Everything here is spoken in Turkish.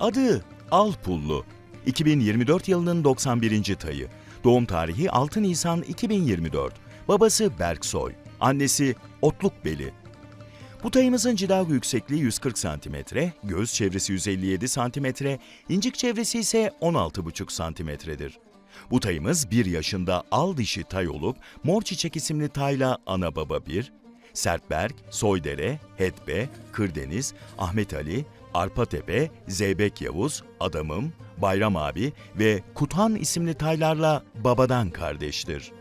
Adı Alpullu. 2024 yılının 91. tayı. Doğum tarihi 6 Nisan 2024. Babası Berksoy. Annesi Otlukbeli. Bu tayımızın cilağı yüksekliği 140 cm, göğüs çevresi 157 cm, incik çevresi ise 16,5 cm'dir. Bu tayımız 1 yaşında al dişi tay olup Mor Çiçek isimli tayla ana baba 1, Sertberk, Soydere, Hetbe, Kırdeniz, Ahmet Ali, Arpatepe, Zeybek Yavuz, Adamım, Bayram Abi ve Kutan isimli taylarla babadan kardeştir.